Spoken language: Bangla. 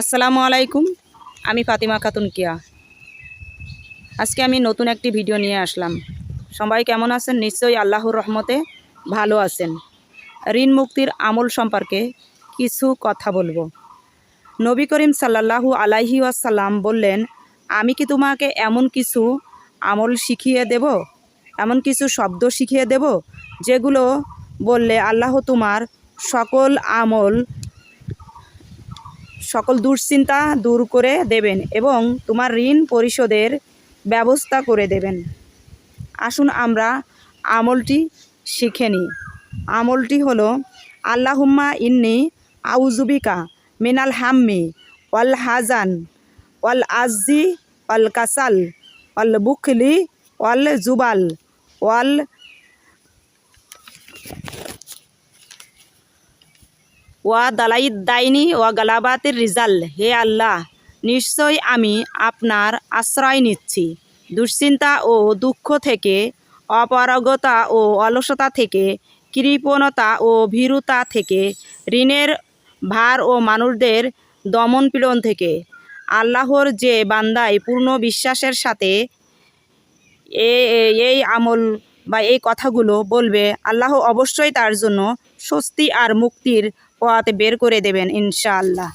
আসসালামু আলাইকুম, আমি ফাতিমা খাতুন কিয়া আজকে আমি নতুন একটি ভিডিও নিয়ে আসলাম। সবাই কেমন আছেন? নিশ্চয়ই আল্লাহর রহমতে ভালো আছেন। ঋণ মুক্তির আমল সম্পর্কে কিছু কথা বলব। নবী করিম সাল্লাল্লাহু আলাইহি ওয়াসাল্লাম বললেন, আমি কি তোমাকে এমন কিছু আমল শিখিয়ে দেব? এমন কিছু শব্দ শিখিয়ে দেব, যেগুলো বললে আল্লাহ তোমার সকল আমল সকল দুশ্চিন্তা দূর করে দেবেন এবং তোমার ঋণ পরিশোধের ব্যবস্থা করে দেবেন। আসুন আমরা আমলটি শিখে নিই। আমলটি হলো, আল্লাহুম্মা ইন্নি আউজুবিকা মিনাল হাম্মি ওয়াল হাজান ওয়াল আজি ওয়াল কাসাল ওয়াল বুখলি ওয়াল জুবাল ওয়াল ওয়া দালাইদ দাইনি ওয়া গালাবাতের রিজাল। হে আল্লাহ, নিশ্চয় আমি আপনার আশ্রয় নিচ্ছি। দুশ্চিন্তা ও দুঃখ থেকে, অপারগতা ও অলসতা থেকে, কৃপণতা ও ভীরুতা থেকে, ঋণের ভার ও মানুষদের দমন পীড়ন থেকে। আল্লাহর যে বান্দায় পূর্ণ বিশ্বাসের সাথে এই আমল বা এই কথাগুলো বলবে, আল্লাহ অবশ্যই তার জন্য স্বস্তি আর মুক্তির পথ বের করে দেবেন ইনশাআল্লাহ।